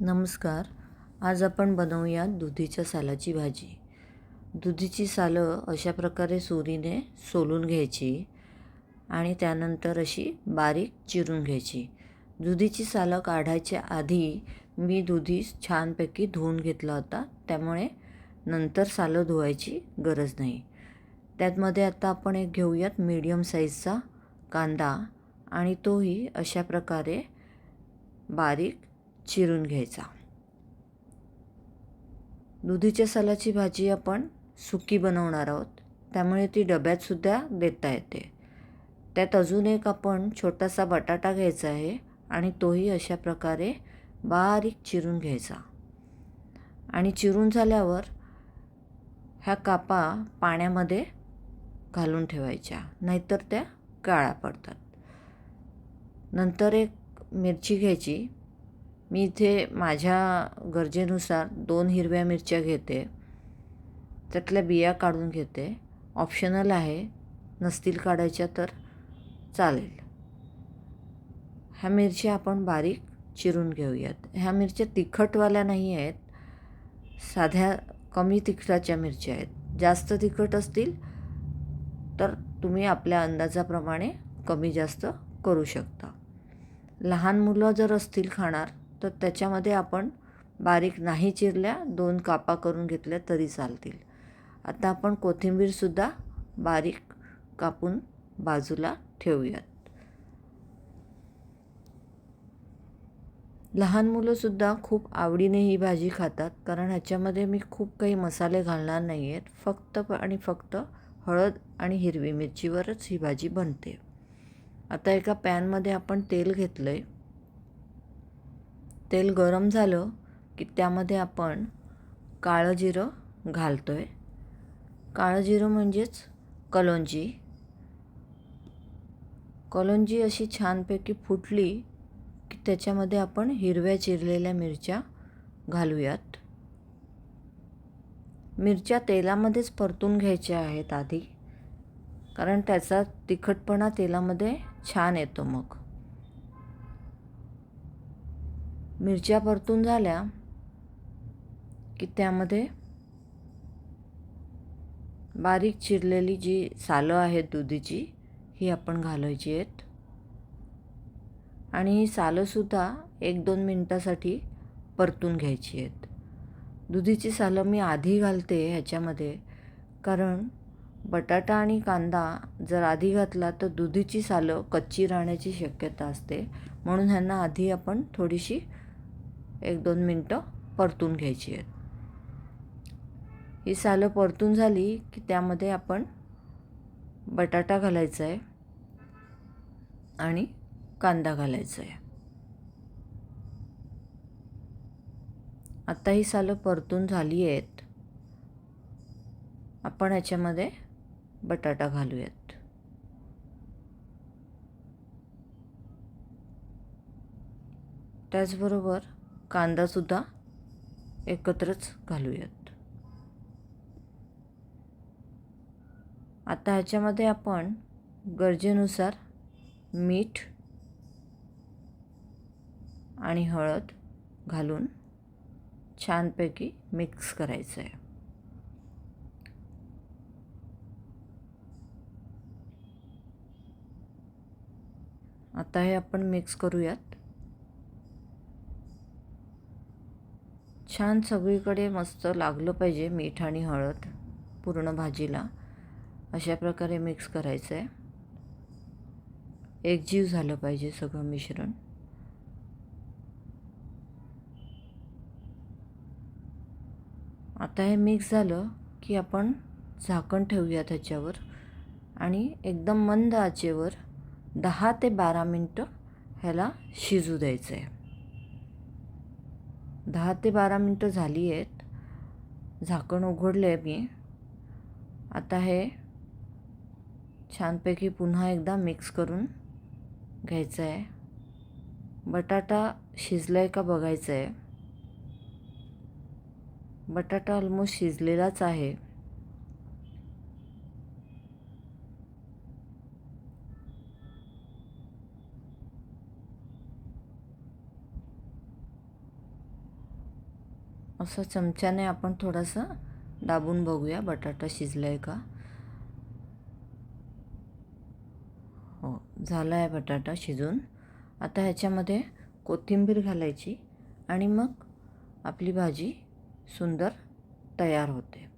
नमस्कार. आज आपण बनवूया दुधीच्या सालाची भाजी. दुधीची सालं अशा प्रकारे सुरीने सोलून घ्यायची आणि त्यानंतर अशी बारीक चिरून घ्यायची. दुधीची सालं काढायच्या आधी मी दुधी छानपैकी धुवून घेतला होता त्यामुळे नंतर सालं धुवायची गरज नाही. त्यातमध्ये आता आपण एक घेऊयात मीडियम साईजचा कांदा आणि तोही अशा प्रकारे बारीक चिरून घ्यायचा. दुधीच्या सालाची भाजी आपण सुकी बनवणार आहोत. त्यामुळे ती डब्यातसुद्धा देता येते. त्यात अजून एक आपण छोटासा बटाटा घ्यायचा आहे आणि तोही अशा प्रकारे बारीक चिरून घ्यायचा. आणि चिरून झाल्यावर ह्या कापा पाण्यामध्ये घालून ठेवायच्या. नाहीतर त्या काळ्या पडतात. नंतर एक मिरची घ्यायची. मी इथे माझ्या गरजेनुसार दोन हिरव्या मिरच्या घेते. त्यातल्या बिया काढून घेते. ऑप्शनल आहे नसतील काढायच्या तर चालेल. ह्या मिरच्या आपण बारीक चिरून घेऊयात. ह्या मिरच्या तिखटवाल्या नाही आहेत. साध्या कमी तिखटाच्या मिरच्या आहेत. जास्त तिखट असतील तर तुम्ही आपल्या अंदाजाप्रमाणे कमी जास्त करू शकता. लहान मुलं जर असतील खाणार तर त्याच्यामध्ये आपण बारीक नाही चिरल्या दोन कापा करून घेतल्या तरी चालतील. आता आपण कोथिंबीरसुद्धा बारीक कापून बाजूला ठेवूयात. लहान मुलंसुद्धा खूप आवडीने ही भाजी खातात कारण ह्याच्यामध्ये मी खूप काही मसाले घालणार नाही आहेत फक्त आणि फक्त हळद आणि हिरवी मिरचीवरच ही भाजी बनते. आता एका पॅनमध्ये आपण तेल घेतलं आहे तेल गरम झालं की त्यामध्ये आपण काळं जिरं घालतो आहे काळं जिरं म्हणजेच कलोंजी. कलोंजी अशी छानपैकी फुटली की त्याच्यामध्ये आपण हिरव्या चिरलेल्या मिरच्या घालूयात. मिरच्या तेलामध्येच परतून घ्यायच्या आहेत आधी कारण त्याचा तिखटपणा तेलामध्ये छान येतो मग. मिरच्या परतून झाल्या की त्यामध्ये बारीक चिरलेली जी सालं आहेत दुधीची ही आपण घालायची आहेत. आणि ही सालंसुद्धा एक दोन मिनटासाठी परतून घ्यायची आहेत. दुधीची सालं मी आधी घालते ह्याच्यामध्ये कारण बटाटा आणि कांदा जर आधी घातला तर दुधीची सालं कच्ची राहण्याची शक्यता असते. म्हणून ह्यांना आधी आपण थोडीशी एक दोन मिनटं परतून घ्यायची आहेत. ही सालं परतून झाली की त्यामध्ये आपण बटाटा घालायचा आहे आणि कांदा घालायचा आहे. आता ही सालं परतून झाली आहेत. आपण याच्यामध्ये बटाटा घालूयात. त्याचबरोबर कांदासुद्धा एकत्रच घालूयात. आता ह्याच्यामध्ये आपण गरजेनुसार मीठ आणि हळद घालून छानपैकी मिक्स करायचं आहे आता हे आपण मिक्स करूयात. छान सगळीकडे मस्त लागलं पाहिजे मीठ आणि हळद पूर्ण भाजीला. अशा प्रकारे मिक्स करायचं आहे एकजीव झालं पाहिजे सगळं मिश्रण. आता हे मिक्स झालं की आपण झाकण ठेवूया त्याच्यावर आणि एकदम मंद आचेवर दहा ते बारा मिनटं ह्याला शिजू द्यायचं आहे दहा ते बारा मिनटं झाली आहेत झाकण उघडलं आहे मी. आता हे छानपैकी पुन्हा एकदा मिक्स करून घ्यायचं आहे बटाटा शिजला आहे का बघायचं आहे बटाटा ऑलमोस्ट शिजलेलाच आहे. असं चमच्याने आपण थोडंसं दाबून बघूया. बटाटा शिजला आहे का? हो झाला आहे बटाटा शिजून. आता ह्याच्यामध्ये कोथिंबीर घालायची आणि मग आपली भाजी सुंदर तयार होते.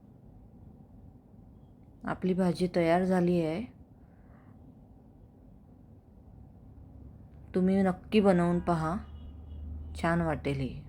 आपली भाजी तयार झाली आहे. तुम्ही नक्की बनवून पहा. छान वाटेल ही.